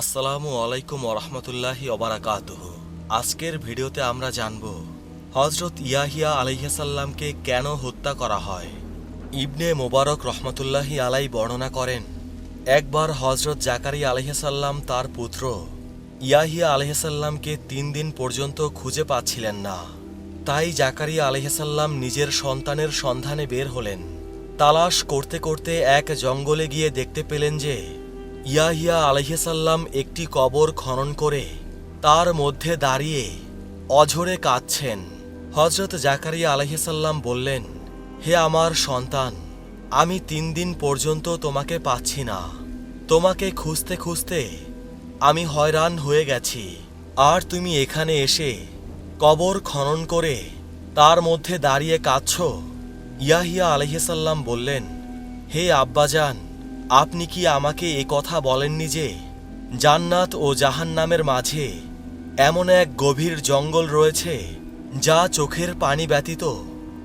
আসসালামু আলাইকুম ওরহমতুল্লাহি অবরাকাতুহ আজকের ভিডিওতে আমরা জানব হজরত ইয়াহিয়া আলাইহাসাল্লামকে কেন হত্যা করা হয়? ইবনে মোবারক রহমতুল্লাহি আলাই বর্ণনা করেন, একবার হজরত জাকারি আলহিসাল্লাম তার পুত্র ইয়াহিয়া আলহিসাল্লামকে তিন দিন পর্যন্ত খুঁজে পাচ্ছিলেন না। তাই জাকারিয়া আলহিসাল্লাম নিজের সন্তানের সন্ধানে বের হলেন। তালাশ করতে করতে এক জঙ্গলে গিয়ে দেখতে পেলেন যে ইয়াহিয়া আলহিসাল্লাম একটি কবর খনন করে তার মধ্যে দাঁড়িয়ে অঝরে কাঁদছেন। হজরত জাকারিয়া আলহিসাল্লাম বললেন, হে আমার সন্তান, আমি তিন দিন পর্যন্ত তোমাকে পাচ্ছি না। তোমাকে খুঁজতে খুঁজতে আমি হয়রান হয়ে গেছি। আর তুমি এখানে এসে কবর খনন করে তার মধ্যে দাঁড়িয়ে কাঁদছ? ইয়াহিয়া আলহিসাল্লাম বললেন, হে আব্বাজান আপনি কি আমাকে এ কথা বলেননি যে, জান্নাত ও জাহান্নামের মাঝে এমন এক গভীর জঙ্গল রয়েছে যা চোখের পানি ব্যতীত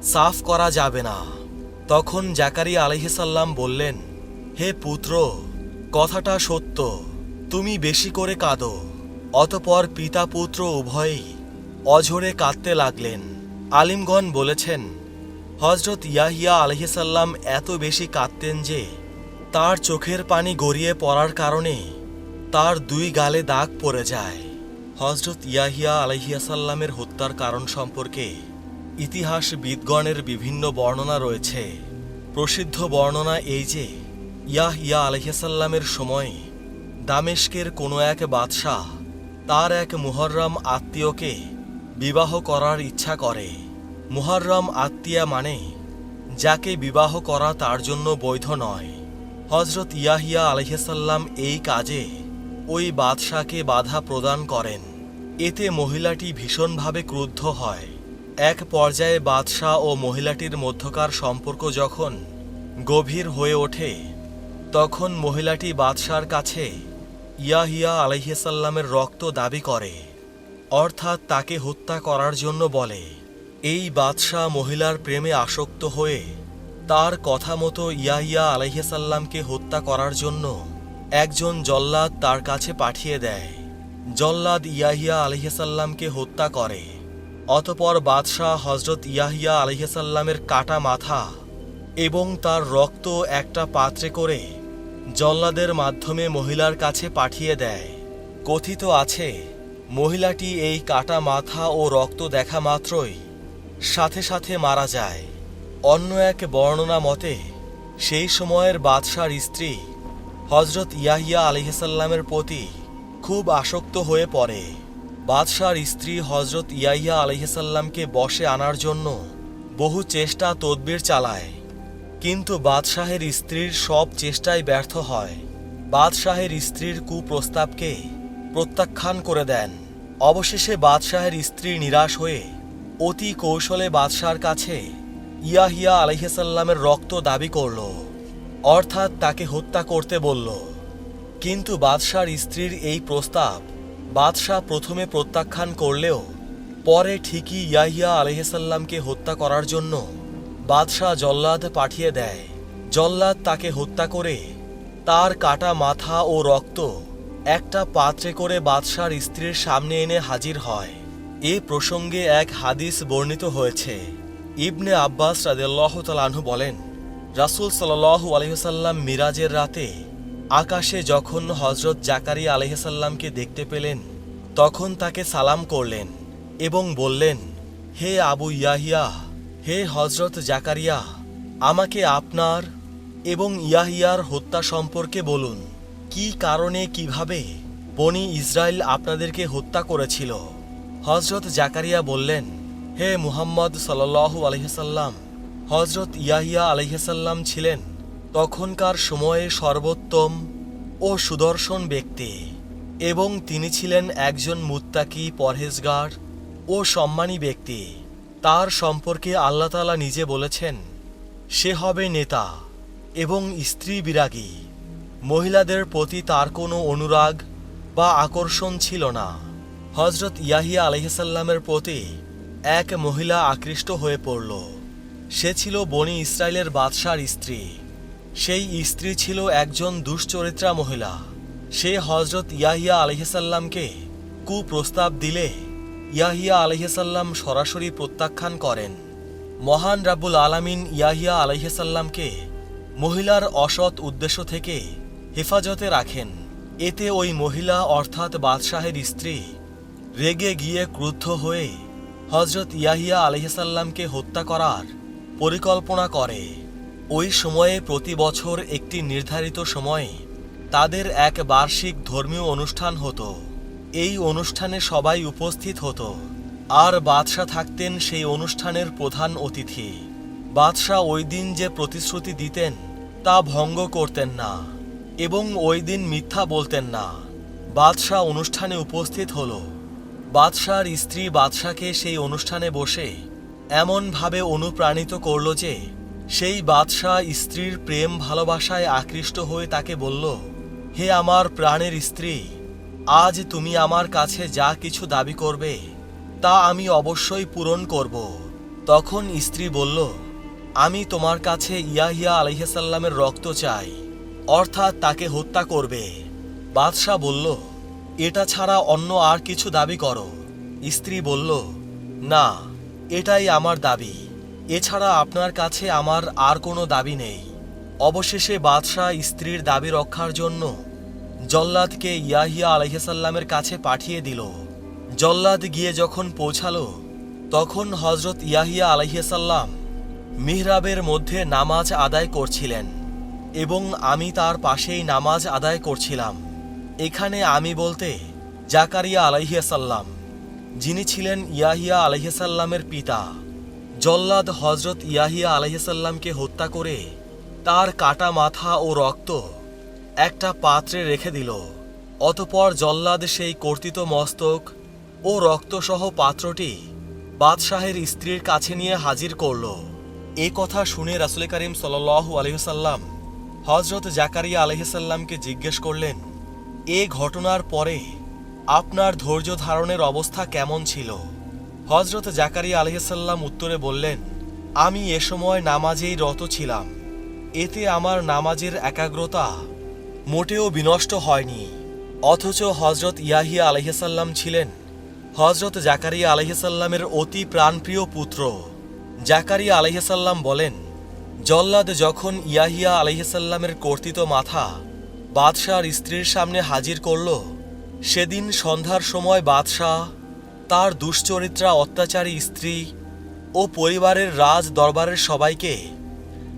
সাফ করা যাবে না? তখন জাকারি আলহিসাল্লাম বললেন, হে পুত্র, কথাটা সত্য, তুমি বেশি করে কাঁদো। অতপর পিতা পুত্র উভয়েই অঝরে কাঁদতে লাগলেন। আলিমগণ বলেছেন হজরত ইয়াহিয়া আলহিসাল্লাম এত বেশি কাঁদতেন যে তার চোখের পানি গড়িয়ে পড়ার কারণে তার দুই গালে দাগ পড়ে যায়। হজরত ইয়াহিয়া আলহিয়াসাল্লামের হত্যার কারণ সম্পর্কে ইতিহাস বিদগণের বিভিন্ন বর্ণনা রয়েছে। প্রসিদ্ধ বর্ণনা এই যে, ইয়াহিয়া আলহিয়াসাল্লামের সময় দামেস্কের কোনো এক বাদশাহ তার এক মুহররম আত্মীয়কে বিবাহ করার ইচ্ছা করে। মুহররম আত্মীয়া মানে যাকে বিবাহ করা তার জন্য বৈধ নয়। হজরত ইয়াহিয়া আলহিসাল্লাম এই কাজে ওই বাদশাকে বাধা প্রদান করেন। এতে মহিলাটি ভীষণভাবে ক্রুদ্ধ হয়। এক পর্যায়ে বাদশাহ ও মহিলাটির মধ্যকার সম্পর্ক যখন গভীর হয়ে ওঠে, তখন মহিলাটি বাদশার কাছে ইয়াহিয়া আলহিসাল্লামের রক্ত দাবি করে, অর্থাৎ তাকে হত্যা করার জন্য বলে। এই বাদশাহ মহিলার প্রেমে আসক্ত হয়ে তার কথা মতো ইয়াহিয়া আলহিসাল্লামকে হত্যা করার জন্য একজন জল্লাদ তার কাছে পাঠিয়ে দেয়। জল্লাদ ইয়াহিয়া আলহিসাল্লামকে হত্যা করে। অতপর বাদশাহ হজরত ইয়াহিয়া আলহিসাল্লামের কাটা মাথা এবং তার রক্ত একটা পাত্রে করে জল্লাদের মাধ্যমে মহিলার কাছে পাঠিয়ে দেয়। কথিত আছে, মহিলাটি এই কাটা মাথা ও রক্ত দেখা মাত্রই সাথে সাথে মারা যায়। অন্য এক বর্ণনা মতে, সেই সময়ের বাদশার স্ত্রী হজরত ইয়াহিয়া আলহিসাল্লামের প্রতি খুব আসক্ত হয়ে পড়ে। বাদশার স্ত্রী হজরত ইয়াহিয়া আলহিসাল্লামকে বসে আনার জন্য বহু চেষ্টা তদবির চালায়, কিন্তু বাদশাহের স্ত্রীর সব চেষ্টাই ব্যর্থ হয়। বাদশাহের স্ত্রীর কুপ্রস্তাবকে প্রত্যাখ্যান করে দেন। অবশেষে বাদশাহের স্ত্রী নিরাশ হয়ে অতি কৌশলে বাদশার কাছে ইয়াহিয়া আলহিসাল্লামের রক্ত দাবি করল, অর্থাৎ তাকে হত্যা করতে বলল। কিন্তু বাদশার স্ত্রীর এই প্রস্তাব বাদশাহ প্রথমে প্রত্যাখ্যান করলেও, পরে ঠিকই ইয়াহিয়া আলহিসাল্লামকে হত্যা করার জন্য বাদশাহ জল্লাদ পাঠিয়ে দেয়। জল্লাদ তাকে হত্যা করে তার কাটা মাথা ও রক্ত একটা পাত্রে করে বাদশার স্ত্রীর সামনে এনে হাজির হয়। এ প্রসঙ্গে এক হাদিস বর্ণিত হয়েছে। ইবনে আব্বাস রাদেল্লাহ তালাহু বলেন, রাসুল সাল্লাহু আলহিসাল্লাম মিরাজের রাতে আকাশে যখন হজরত জাকারিয়া আলহিসাল্লামকে দেখতে পেলেন, তখন তাকে সালাম করলেন এবং বললেন, হে আবু ইয়াহিয়া, হে হজরত জাকারিয়া, আমাকে আপনার এবং ইয়াহিয়ার হত্যা সম্পর্কে বলুন। কি কারণে, কীভাবে বনি ইসরায়েল আপনাদেরকে হত্যা করেছিল? হজরত জাকারিয়া বললেন হে মুহাম্মদ সাল্লাহু আলহিসাল্লাম হজরত ইয়াহিয়া আলহিসাল্লাম ছিলেন তখনকার সময়ে সর্বোত্তম ও সুদর্শন ব্যক্তি এবং তিনি ছিলেন একজন মুত্তাকি পরহেজগার ও সম্মানী ব্যক্তি। তার সম্পর্কে আল্লাহ তালা নিজে বলেছেন, সে হবে নেতা এবং স্ত্রী বিরাগী। মহিলাদের প্রতি তার কোনো অনুরাগ বা আকর্ষণ ছিল না। হজরত ইয়াহিয়া আলহিসাল্লামের প্রতি এক মহিলা আকৃষ্ট হয়ে পড়ল। সে ছিল বনি ইসরায়েলের বাদশার স্ত্রী। সেই স্ত্রী ছিল একজন দুশ্চরিত্রা মহিলা। সে হজরত ইয়াহিয়া আলহিসাল্লামকে কুপ্রস্তাব দিলে ইয়াহিয়া আলহিসাল্লাম সরাসরি প্রত্যাখ্যান করেন। মহান রাবুল আলামিন ইয়াহিয়া আলহিসাল্লামকে মহিলার অসৎ উদ্দেশ্য থেকে হেফাজতে রাখেন। এতে ওই মহিলা অর্থাৎ বাদশাহের স্ত্রী রেগে গিয়ে ক্রুদ্ধ হয়ে হজরত ইয়াহিয়া আলহিসাল্লামকে হত্যা করার পরিকল্পনা করে। ওই সময়ে প্রতি বছর একটি নির্ধারিত সময়ে তাদের এক বার্ষিক ধর্মীয় অনুষ্ঠান হতো। এই অনুষ্ঠানে সবাই উপস্থিত হতো। আর বাদশাহ থাকতেন সেই অনুষ্ঠানের প্রধান অতিথি। বাদশাহ ওই দিন যে প্রতিশ্রুতি দিতেন তা ভঙ্গ করতেন না এবং ওই দিন মিথ্যা বলতেন না। বাদশাহ অনুষ্ঠানে উপস্থিত হলো। বাদশাহর স্ত্রী বাদশাকে সেই অনুষ্ঠানে বসে এমনভাবে অনুপ্রাণিত করল যে সেই বাদশাহ স্ত্রীর প্রেম ভালোবাসায় আকৃষ্ট হয়ে তাকে বলল, হে আমার প্রাণের স্ত্রী, আজ তুমি আমার কাছে যা কিছু দাবি করবে, তা আমি অবশ্যই পূরণ করব। তখন স্ত্রী বলল, আমি তোমার কাছে ইয়াহিয়া আলহিসাল্লামের রক্ত চাই, অর্থাৎ তাকে হত্যা করবে। বাদশাহ বলল এটা ছাড়া অন্য আর কিছু দাবি করো। স্ত্রী বলল, না, এটাই আমার দাবি। এছাড়া আপনার কাছে আমার আর কোনো দাবি নেই। অবশেষে বাদশাহ স্ত্রীর দাবি রক্ষার জন্য জল্লাদকে ইয়াহিয়া আলহিসাল্লামের কাছে পাঠিয়ে দিল। জল্লাদ গিয়ে যখন পৌঁছালো, তখন হজরত ইয়াহিয়া আলহিসাল্লাম মিহরাবের মধ্যে নামাজ আদায় করছিলেন এবং আমি তার পাশেই নামাজ আদায় করছিলাম। এখানে আমি বলতে জাকারিয়া আলাইহিয়াসাল্লাম যিনি ছিলেন ইয়াহিয়া আলাইহিসাল্লামের পিতা, জল্লাদ হজরত ইয়াহিয়া আলাইহিসাল্লামকে হত্যা করে তার কাটা মাথা ও রক্ত একটা পাত্রে রেখে দিল। অতপর জল্লাদ সেই কর্তিত মস্তক ও রক্তসহ পাত্রটি বাদশাহের স্ত্রীর কাছে নিয়ে হাজির করল। এ কথা শুনে রাসুল করিম সাল্লাহ আলহিসাল্লাম হজরত জাকারিয়া আলহিসাল্লামকে জিজ্ঞেস করলেন এ ঘটনার পরে আপনার ধৈর্য ধারণের অবস্থা কেমন ছিল? হজরত জাকারি আলহিসাল্লাম উত্তরে বললেন, আমি এ সময় নামাজেই রত ছিলাম। এতে আমার নামাজের একাগ্রতা মোটেও বিনষ্ট হয়নি। অথচ হজরত ইয়াহিয়া আলহিসাল্লাম ছিলেন হজরত জাকারিয়া আলহিসাল্লামের অতি প্রাণপ্রিয় পুত্র। জাকারিয়া আলহিসাল্লাম বলেন, জল্লাদ যখন ইয়াহিয়া আলহিসাল্লামের কর্তিত মাথা বাদশাহর স্ত্রীর সামনে হাজির করল। সেদিন সন্ধ্যার সময় বাদশাহ, তার দুশ্চরিত্রা অত্যাচারী স্ত্রী ও পরিবারের রাজ দরবারের সবাইকে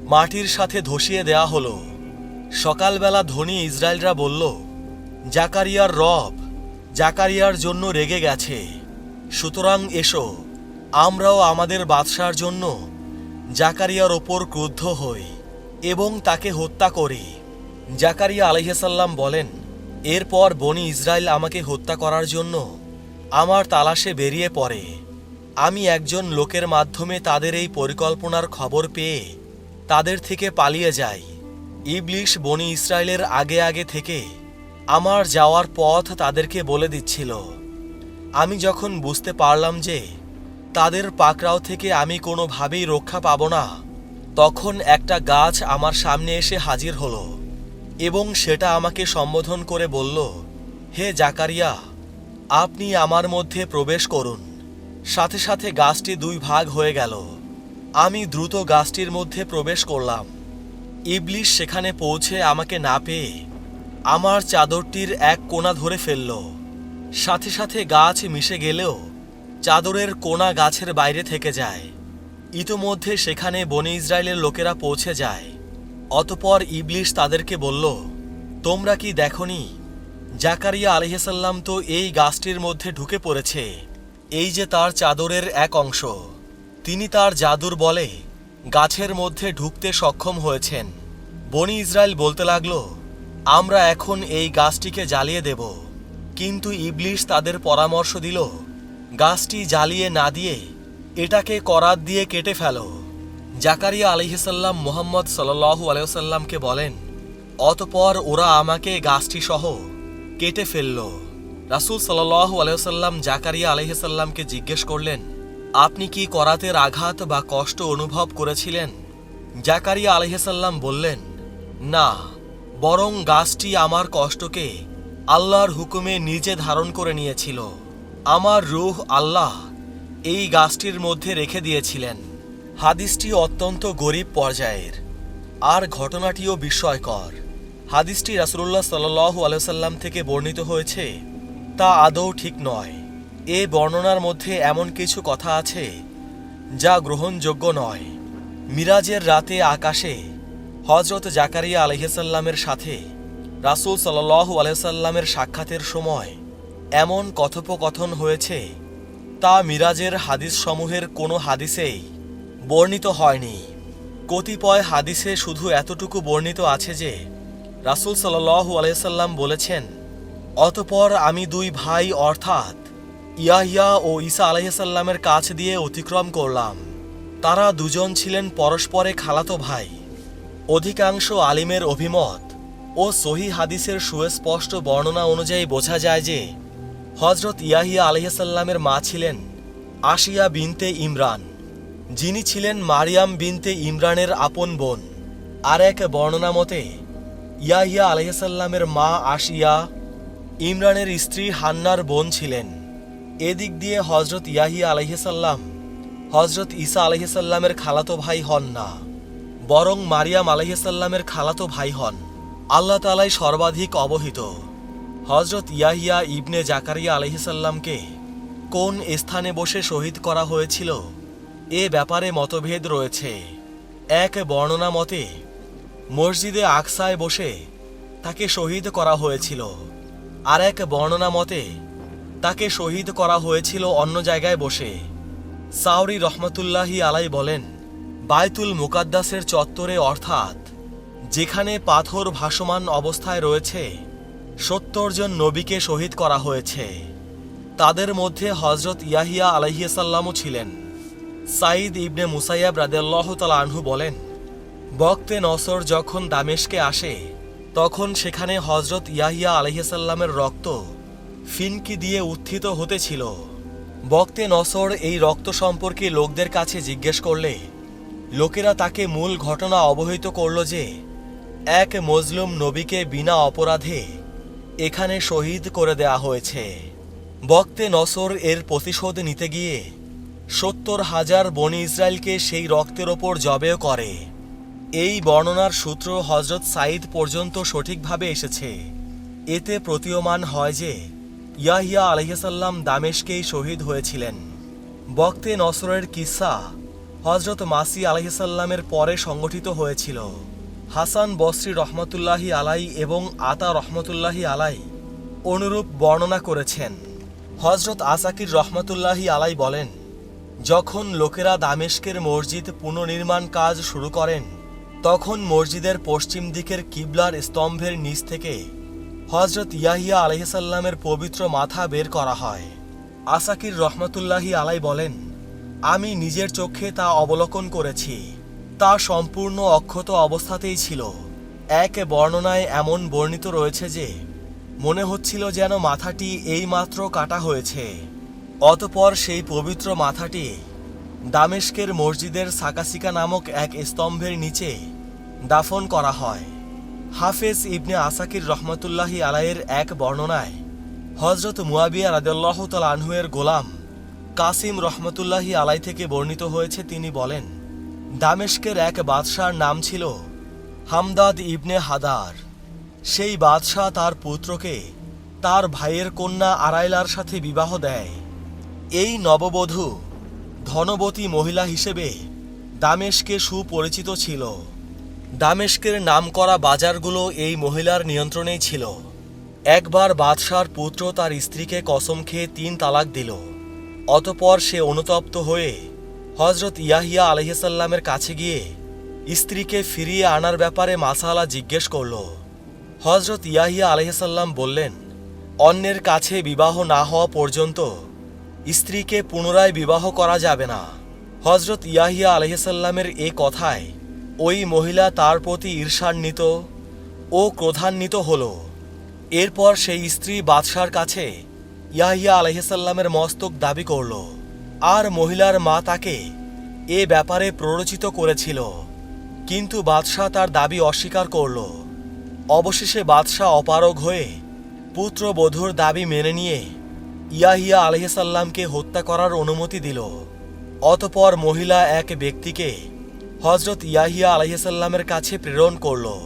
মাটির সাথে ধসিয়ে দেয়া হলো। সকালবেলা ধনী ইসরায়েলরা বলল, জাকারিয়ার রব জাকারিয়ার জন্য রেগে গেছে। সুতরাং এসো, আমরাও আমাদের বাদশার জন্য জাকারিয়ার ওপর ক্রুদ্ধ হই এবং তাকে হত্যা করি। জাকারিয়া আলহিসাল্লাম বলেন, এরপর বনি ইসরায়েল আমাকে হত্যা করার জন্য আমার তালাশে বেরিয়ে পড়ে। আমি একজন লোকের মাধ্যমে তাদের এই পরিকল্পনার খবর পেয়ে তাদের থেকে পালিয়ে যাই। ইবলিশ বনি ইসরায়েলের আগে আগে থেকে আমার যাওয়ার পথ তাদেরকে বলে দিচ্ছিল। আমি যখন বুঝতে পারলাম যে তাদের পাকড়াও থেকে আমি কোনোভাবেই রক্ষা পাব না, তখন একটা গাছ আমার সামনে এসে হাজির হলো। এবং সেটা আমাকে সম্বোধন করে বলল, হে জাকারিয়া, আপনি আমার মধ্যে প্রবেশ করুন। সাথে সাথে গাছটি দুই ভাগ হয়ে গেল। আমি দ্রুত গাছটির মধ্যে প্রবেশ করলাম। ইবলিশ সেখানে পৌঁছে আমাকে না পেয়ে আমার চাদরটির এক কোণা ধরে ফেলল। সাথে সাথে গাছ মিশে গেলেও চাদরের কোণা গাছের বাইরে থেকে যায়। ইতোমধ্যে সেখানে বনে ইসরায়েলের লোকেরা পৌঁছে যায়। অতপর ইবলিশ তাদেরকে বলল, তোমরা কি দেখনি, জাকারিয়া আলহিসাল্লাম তো এই গাছটির মধ্যে ঢুকে পড়েছে, এই যে তার চাদরের এক অংশ। তিনি তার জাদুর বলে, গাছের মধ্যে ঢুকতে সক্ষম হয়েছেন। বনি ইসরায়েল বলতে লাগল, আমরা এখন এই গাছটিকে জ্বালিয়ে দেব। কিন্তু ইবলিশ তাদের পরামর্শ দিল, গাছটি জ্বালিয়ে না দিয়ে এটাকে করাত দিয়ে কেটে ফেলো। জাকারিয়া আলহিসাল্লাম মোহাম্মদ সাল্লাহু আলাইসাল্লামকে বলেন, অতপর ওরা আমাকে গাছটি সহ কেটে ফেলল। রাসুল সাল্লাহু আলাইসাল্লাম জাকারিয়া আলহিসাল্লামকে জিজ্ঞেস করলেন, আপনি কি করাতের আঘাত বা কষ্ট অনুভব করেছিলেন? জাকারিয়া আলহিসাল্লাম বললেন, না, বরং গাছটি আমার কষ্টকে আল্লাহর হুকুমে নিজে ধারণ করে নিয়েছিল। আমার রুহ আল্লাহ এই গাছটির মধ্যে রেখে দিয়েছিলেন। হাদিসটি অত্যন্ত গরিব পর্যায়ের, আর ঘটনাটিও বিস্ময়কর। হাদিসটি রাসুল্লাহ সাল্লু আলসাল্লাম থেকে বর্ণিত হয়েছে, তা আদৌ ঠিক নয়। এ বর্ণনার মধ্যে এমন কিছু কথা আছে, যা গ্রহণযোগ্য নয়। মিরাজের রাতে আকাশে হজরত জাকারিয়া আলহিসাল্লামের সাথে রাসুল সাল্লাহ আলহিসাল্লামের সাক্ষাতের সময় এমন কথোপকথন হয়েছে, তা মিরাজের হাদিসসমূহের কোনো হাদিসেই বর্ণিত হয়নি। কতিপয় হাদিসে শুধু এতটুকু বর্ণিত আছে যে, রাসুল সাল্লাহ আলাইসাল্লাম বলেছেন, অতপর আমি দুই ভাই অর্থাৎ ইয়াহিয়া ও ঈসা আলাইসাল্লামের কাছ দিয়ে অতিক্রম করলাম। তারা দুজন ছিলেন পরস্পরে খালাতো ভাই। অধিকাংশ আলিমের অভিমত ও সহি হাদিসের সুস্পষ্ট বর্ণনা অনুযায়ী বোঝা যায় যে হজরত ইয়াহিয়া আলহিসাল্লামের মা ছিলেন আশিয়া বিনতে ইমরান। যিনি ছিলেন মারিয়াম বিনতে ইমরানের আপন বোন। আর এক বর্ণনা মতে, ইয়াহিয়া আলহিসাল্লামের মা আশিয়া ইমরানের স্ত্রী হান্নার বোন ছিলেন। এদিক দিয়ে হজরত ইয়াহিয়া আলহিসাল্লাম হজরত ঈসা আলহিসাল্লামের খালাতো ভাই হন না, বরং মারিয়াম আলহিসাল্লামের খালাতো ভাই হন। আল্লাহ তালাই সর্বাধিক অবহিত। হজরত ইয়াহিয়া ইবনে জাকারিয়া আলহিসাল্লামকে কোন স্থানে বসে শহীদ করা হয়েছিল? এ ব্যাপারে মতভেদ রয়েছে। এক বর্ণনা মতে, মসজিদে আকসায় বসে তাকে শহীদ করা হয়েছিল। আর এক বর্ণনা মতে, তাকে শহীদ করা হয়েছিল অন্য জায়গায় বসে। সাউরি রহমতুল্লাহি আলাই বলেন বায়তুল মুকাদ্দাসের চত্বরে অর্থাৎ যেখানে পাথর ভাসমান অবস্থায় রয়েছে, সত্তর জন নবীকে শহীদ করা হয়েছে। তাদের মধ্যে হজরত ইয়াহিয়া আলহিয়াসাল্লামও ছিলেন। সাঈদ ইবনে মুসাইয়াব রাদেল্লাহ তালা আনহু বলেন, বক্তে নসর যখন দামেশকে আসে, তখন সেখানে হজরত ইয়াহিয়া আলহিসাল্লামের রক্ত ফিনকি দিয়ে উত্থিত হতেছিল বক্তে নসর এই রক্ত সম্পর্কে লোকদের কাছে জিজ্ঞেস করলে, লোকেরা তাকে মূল ঘটনা অবহিত করল যে, এক মজলুম নবীকে বিনা অপরাধে এখানে শহীদ করে দেয়া হয়েছে। বক্তে নসর এর প্রতিশোধ নিতে গিয়ে সত্তর হাজার বনি ইসরায়েলকে সেই রক্তের ওপর জবেও করে। এই বর্ণনার সূত্র হজরত সাইদ পর্যন্ত সঠিকভাবে এসেছে। এতে প্রতীয়মান হয় যে, ইয়াহিয়া আলহিসাল্লাম দামেশকেই শহীদ হয়েছিলেন। বক্তে নসরের কিসা হজরত মাসি আলহিসাল্লামের পরে সংগঠিত হয়েছিল। হাসান বসরি রহমতুল্লাহি আলাই এবং আতা রহমতুল্লাহি আলাই অনুরূপ বর্ণনা করেছেন। হজরত আসাকির রহমতুল্লাহি আলাই বলেন যখন লোকেরা দামেশকের মসজিদ পুনর্নির্মাণ কাজ শুরু করেন, তখন মসজিদের পশ্চিম দিকের কিবলার স্তম্ভের নিচ থেকে হজরত ইয়াহিয়া আলহিসাল্লামের পবিত্র মাথা বের করা হয়। আসাকির রহমতুল্লাহি আলাই বলেন, আমি নিজের চোখে তা অবলোকন করেছি। তা সম্পূর্ণ অক্ষত অবস্থাতেই ছিল। এক বর্ণনায় এমন বর্ণিত রয়েছে যে, মনে হচ্ছিল যেন মাথাটি এইমাত্র কাটা হয়েছে। অতপর সেই পবিত্র মাথাটি দামেস্কের মসজিদের সাকাসিকা নামক এক স্তম্ভের নিচে দাফন করা হয়। হাফেজ ইবনে আসাকির রহমতুল্লাহি আলাইয়ের এক বর্ণনায় হজরত মুয়াবিয়া রাদেল্লাহ তাল আনহুয়ের গোলাম কাসিম রহমতুল্লাহি আলাই থেকে বর্ণিত হয়েছে। তিনি বলেন, দামেস্কের এক বাদশার নাম ছিল হামদাদ ইবনে হাদার। সেই বাদশাহ তার পুত্রকে তার ভাইয়ের কন্যা আরাইলার সাথে বিবাহ দেয়। এই নববধূ ধনবতী মহিলা হিসেবে দামেশকে সুপরিচিত ছিল। দামেশকের নামকরা বাজারগুলো এই মহিলার নিয়ন্ত্রণেই ছিল। একবার বাদশার পুত্র তার স্ত্রীকে কসম খেয়ে তিন তালাক দিল। অতপর সে অনুতপ্ত হয়ে হজরত ইয়াহিয়া আলহিসাল্লামের কাছে গিয়ে স্ত্রীকে ফিরিয়ে আনার ব্যাপারে মাসালা জিজ্ঞেস করল। হজরত ইয়াহিয়া আলহিসাল্লাম বললেন, অন্যের কাছে বিবাহ না হওয়া পর্যন্ত স্ত্রীকে পুনরায় বিবাহ করা যাবে না। হজরত ইয়াহিয়া আলহিসাল্লামের এ কথায় ওই মহিলা তার প্রতি ঈর্ষান্বিত ও ক্রোধান্বিত হল। এরপর সেই স্ত্রী বাদশার কাছে ইয়াহিয়া আলহিসাল্লামের মস্তক দাবি করল। আর মহিলার মা তাকে এ ব্যাপারে প্ররোচিত করেছিল। কিন্তু বাদশাহ তার দাবি অস্বীকার করল। অবশেষে বাদশাহ অপারগ হয়ে পুত্রবধূর দাবি মেনে নিয়ে ইয়াহিয়া আলহিসাল্লামকে হত্যা করার অনুমতি দিল। অতপর মহিলা এক ব্যক্তিকে হজরত ইয়াহিয়া আলহিসাল্লামের কাছে প্রেরণ করল।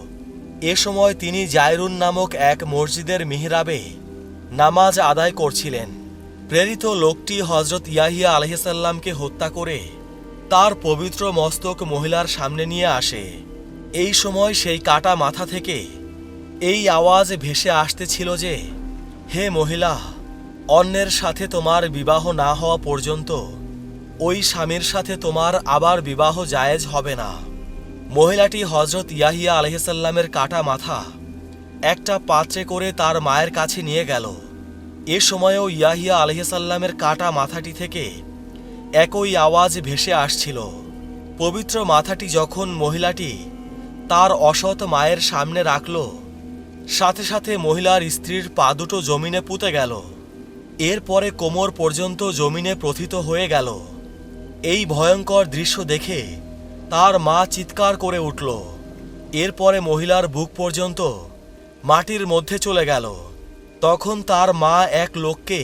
এ সময় তিনি জায়রুন নামক এক মসজিদের মিহরাবে নামাজ আদায় করছিলেন। প্রেরিত লোকটি হজরত ইয়াহিয়া আলহিসাল্লামকে হত্যা করে তার পবিত্র মস্তক মহিলার সামনে নিয়ে আসে। এই সময় সেই কাটা মাথা থেকে এই আওয়াজ ভেসে আসতেছিল যে, হে মহিলা অন্যের সাথে তোমার বিবাহ না হওয়া পর্যন্ত, ওই স্বামীর সাথে তোমার আবার বিবাহ জায়েজ হবে না। মহিলাটি হজরত ইয়াহিয়া আলহিসাল্লামের কাটা মাথা, একটা পাত্রে করে তার মায়ের কাছে নিয়ে গেল। এ সময়েও ইয়াহিয়া আলহিসাল্লামের কাটা মাথাটি থেকে একই আওয়াজ ভেসে আসছিল। পবিত্র মাথাটি যখন মহিলাটি তার অসৎ মায়ের সামনে রাখল, সাথে সাথে মহিলার স্ত্রীর পা দুটো জমিনে পুঁতে গেল। এরপরে কোমর পর্যন্ত জমিনে প্রথিত হয়ে গেল। এই ভয়ঙ্কর দৃশ্য দেখে তার মা চিৎকার করে উঠল। এরপরে মহিলার বুক পর্যন্ত মাটির মধ্যে চলে গেল। তখন তার মা এক লোককে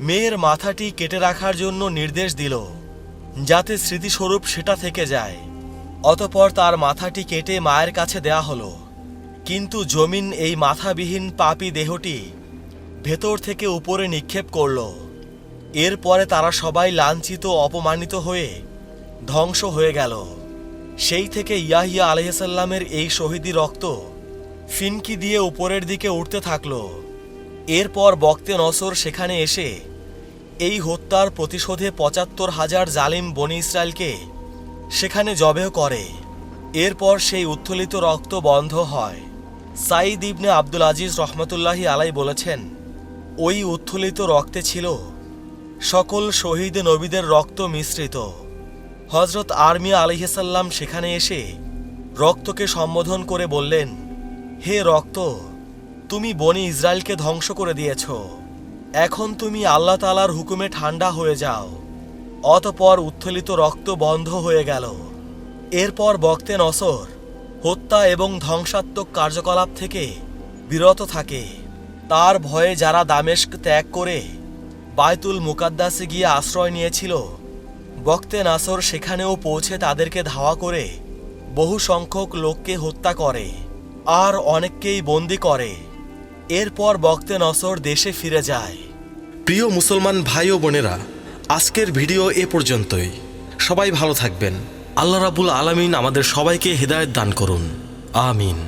মেয়ের মাথাটি কেটে রাখার জন্য নির্দেশ দিল, যাতে স্মৃতিস্বরূপ সেটা থেকে যায়। অতপর তার মাথাটি কেটে মায়ের কাছে দেয়া হলো। কিন্তু জমিন এই মাথাবিহীন পাপি দেহটি ভেতর থেকে উপরে নিক্ষেপ করল। এরপরে তারা সবাই লাঞ্ছিত অপমানিত হয়ে ধ্বংস হয়ে গেল। সেই থেকে ইয়াহিয়া আলহিসাল্লামের এই শহীদি রক্ত ফিনকি দিয়ে উপরের দিকে উঠতে থাকল। এরপর বক্তে নসর সেখানে এসে এই হত্যার প্রতিশোধে পঁচাত্তর হাজার জালিম বনি ইসরায়েলকে সেখানে জবেহ করে। এরপর সেই উত্থলিত রক্ত বন্ধ হয়। সাইদ ইবনে আব্দুল আজিজ রহমতুল্লাহি আলাই বলেছেন ওই উত্থলিত রক্তে ছিল সকল শহীদ নবীদের রক্ত মিশ্রিত। হজরত আর্মিয়া আলহিসাল্লাম সেখানে এসে রক্তকে সম্বোধন করে বললেন, হে রক্ত, তুমি বনি ইসরায়েলকে ধ্বংস করে দিয়েছ। এখন তুমি আল্লাহ তালার হুকুমে ঠান্ডা হয়ে যাও। অতপর উত্থলিত রক্ত বন্ধ হয়ে গেল। এরপর বক্তে নসর, হত্যা এবং ধ্বংসাত্মক কার্যকলাপ থেকে বিরত থাকে। তার ভয়ে যারা দামেস্ক ত্যাগ করে বায়তুল মুকাদ্দাসে গিয়ে আশ্রয় নিয়েছিল বক্তে নাসর সেখানেও পৌঁছে তাদেরকে ধাওয়া করে বহু সংখ্যক লোককে হত্যা করে আর অনেককেই বন্দি করে। এরপর বক্তে নসর দেশে ফিরে যায়। প্রিয় মুসলমান ভাই ও বোনেরা, আজকের ভিডিও এ পর্যন্তই। সবাই ভালো থাকবেন। আল্লাহ রাবুল আলামিন আমাদের সবাইকে হেদায়েত দান করুন। আমিন।